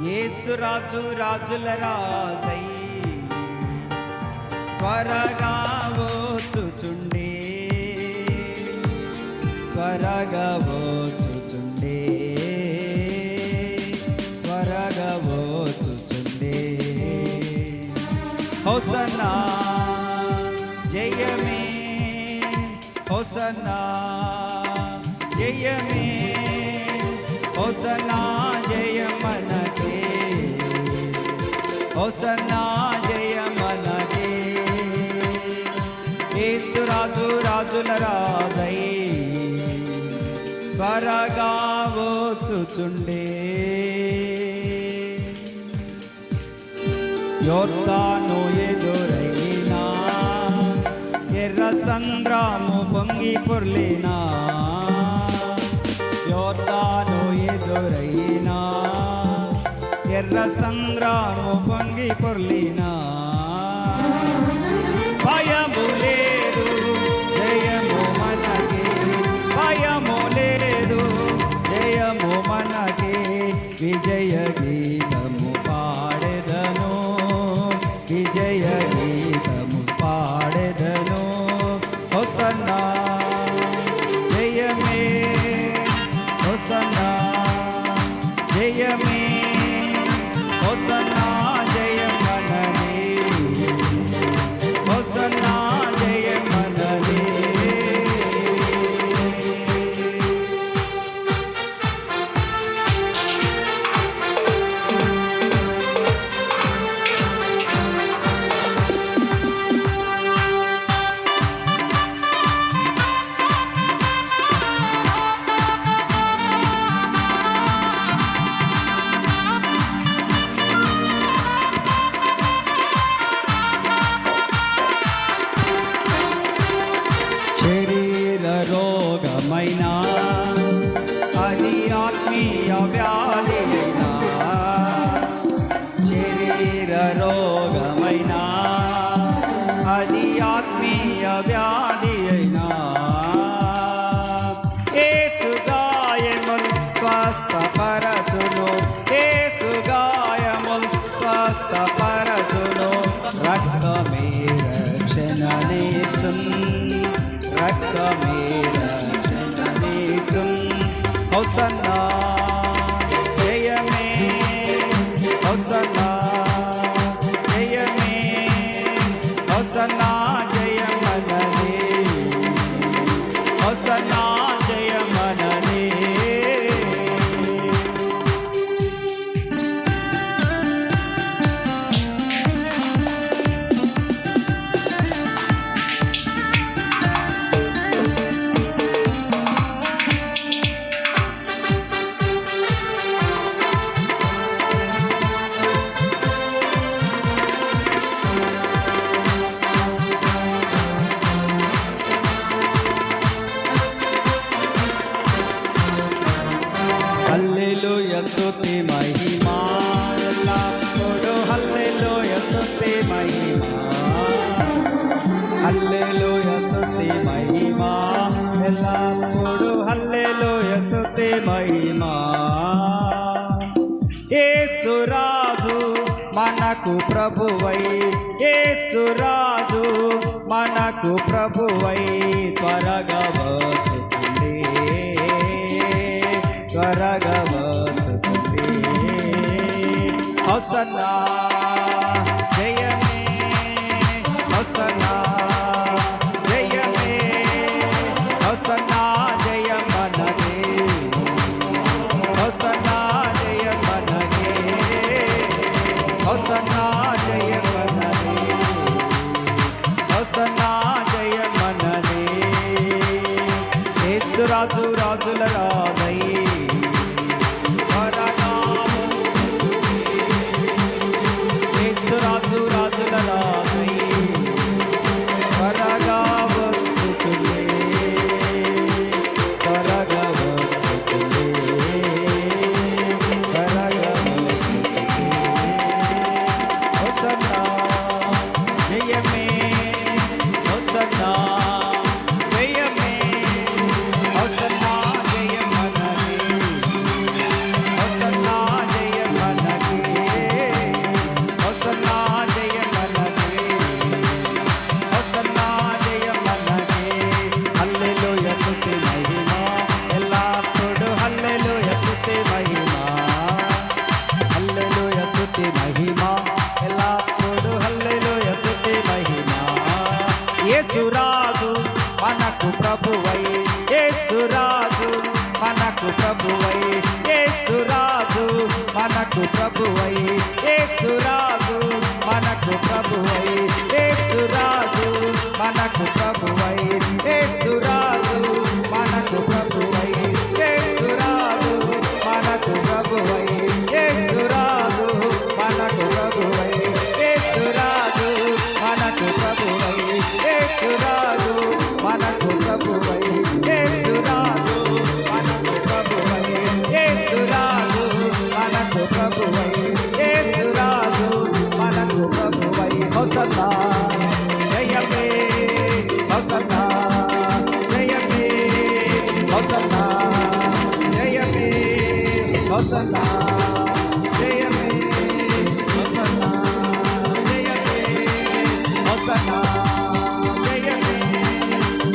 యేసు రాజు రాజుల రాజై త్వరగా వచ్చుచుండే. త్వరగా వచ్చుచుండే. త్వరగా వచ్చుచుండే. హోసన్నా జయమే హోసన్నా జయమే. హోసన్నా జయమనకే యేసురాజు రాజుల రాజై త్వరగా వచ్చుచుండే. యోర్దాను ఎదురైనా ఎర్ర సంద్రాము పొంగి పొర్లినా యోర్దాను ఎదురైనా ఎర్ర సంద్రాము పొంగి పొర్లినా. రోగమైన అది ఆత్మీయ వ్యాధి అయినా. ఏసుగాయముల్ స్వస్థపరచును ఏసుగాయముల్ స్వస్థపరచును. రక్తమే రక్షణనిచ్చున్ రక్తమే రక్షణ హౌసన్నా జయమే హల్లెలూయ స్తుతి మహిమా. ఎల్లప్పుడూ హల్లెలూయ స్తుతి మహిమా. హల్లెలూయ స్తుతి మహిమా. ఎల్లప్పుడూ హల్లెలూయ స్తుతి మహిమా. యేసురాజు మనకు ప్రభువై. యేసురాజు మనకు ప్రభువై. త్వరగా వచ్చుతుంది ఏసురాజు మనకు ప్రభువై ఏసురాజు మనకు ప్రభువై ఏసురాజు మనకు ప్రభువై ఏసురాజు మనకు ప్రభువై ఏసురాజు మనకు ప్రభువై హోసన్నా జయమే హోసన్నా జయమే హోసన్నా జయమే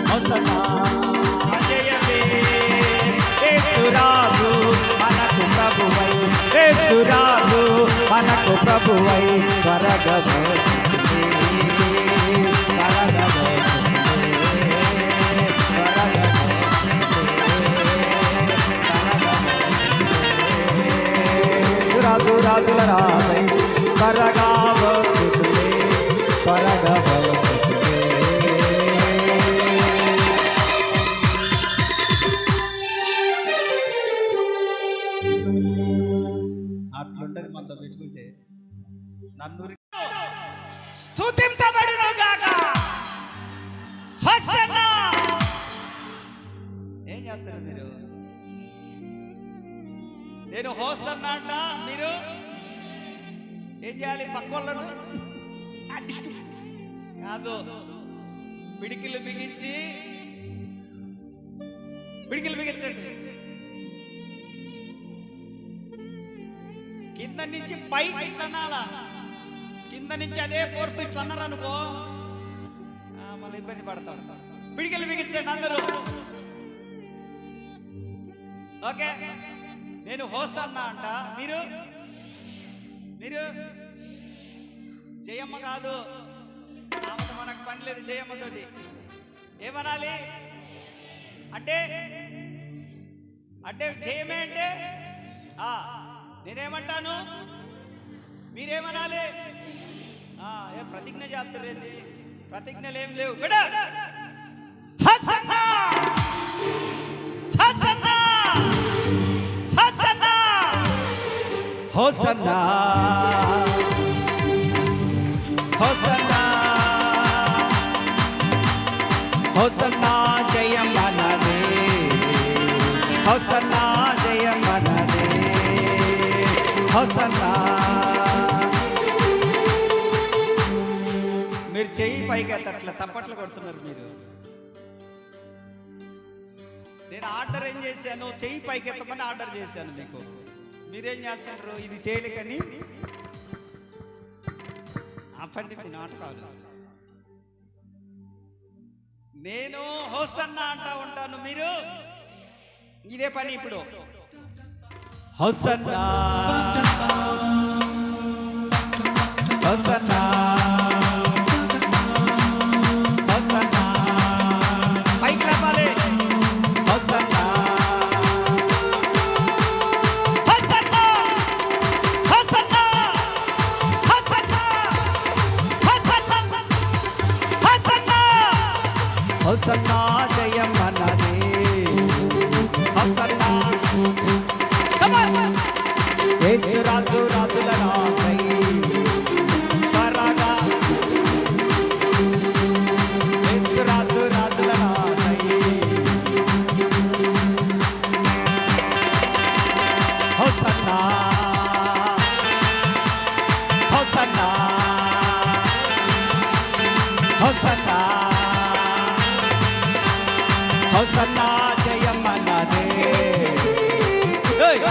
హోసన్నా జయమే యేసురాజు మనకు ప్రభువై యేసురాజు మనకు ప్రభువై శివరామై పరగావ అట్లుంటది మనతో పెట్టుకుంటే. నన్ను స్థుతింపబడును గాక హసన. ఏం చేస్తారు మీరు? నేను హోసన్నా అంట మీరు? ఏం చేయాలి పక్కోళ్ళను కాదు. పిడికిలు బిగించి పిడికిలు బిగించండి. కింద నుంచి పై ఇట్లా అనాలా కింద నుంచి అదే ఫోర్స్ ఇట్లా అన్నారు అనుకో మళ్ళీ ఇబ్బంది పడతాడు పిడికిలు బిగించండి అందరూ. ఓకే. నేను హోస్ అన్నా అంట. మీరు? మీరు? జయమ్మ కాదు. ఆమెతో మనకు పని లేదు జయమ్మతోటి ఏమనాలి? అంటే అంటే జయమే అంటే ఆ, నేనేమంటాను? మీరేమనాలి? ఏ ప్రతిజ్ఞ చేస్తారేంది ప్రతిజ్ఞలు ఏం లేవు. బిడ్డ హోసన్నా. హోసన్నా. హోసన్నా జయం మనదే హోసన్నా జయం మనదే హోసన్నా. మీరు చెయ్యి పైకి అట్లా చప్పట్లు కొడుతున్నారు మీరు. నేను ఆర్డర్ ఏం చేశాను? చెయ్యి పైకి ఎత్తమని ఆర్డర్ చేశాను మీకు. మీరేం చేస్తారు ఇది తేలికని ఆపండి మీ నాటకాలు. నేను హోసన్న అంటా ఉంటాను మీరు? ఇదే పని ఇప్పుడు. హోసన్నా. హోసన్నా.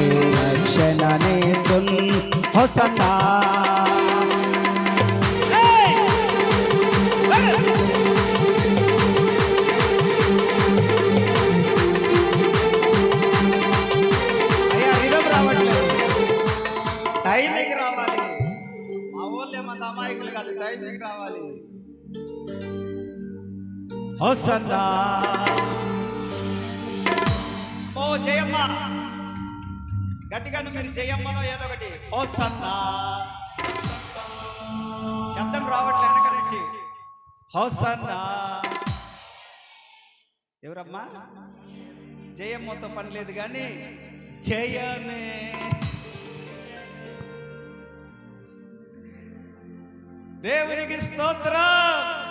రక్షణనే చున్ హొసన్నా అయ్యా రిధం రావట్లేదు టైంకి రావాలి మా ఊళ్ళో ఏమంది అమాయకులు కాదు టైంకి రావాలి హోసన్నా ఓ జయమ్మ గట్టిగా మీరు జయమ్మనో ఏదో ఒకటి. హోసన్నా శబ్దం రావట్లే వెనక నుంచి. హోసన్నా ఎవరమ్మా? జయమ్మతో పని లేదు కానీ జయమే. దేవునికి స్తోత్రం.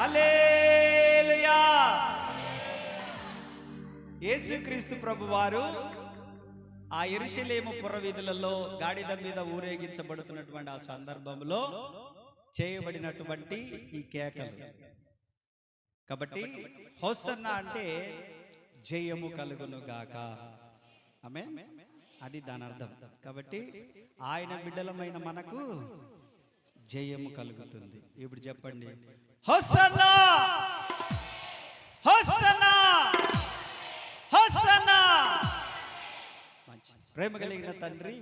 హల్లెలూయా. యేసుక్రీస్తు ప్రభు వారు ఆ ఎరుషలేము పురవీధులలో గాడిద మీద ఊరేగించబడుతున్నటువంటి ఆ సందర్భంలో చేయబడినటువంటి ఈ కేకలు. కాబట్టి హోసన్న అంటే జయము కలుగును గాక. ఆమె అది దాని అర్థం. కాబట్టి ఆయన బిడ్డలమైన మనకు జయము కలుగుతుంది. ఇప్పుడు చెప్పండి. హోసన్నా! ప్రేమ కలిగిన తండ్రి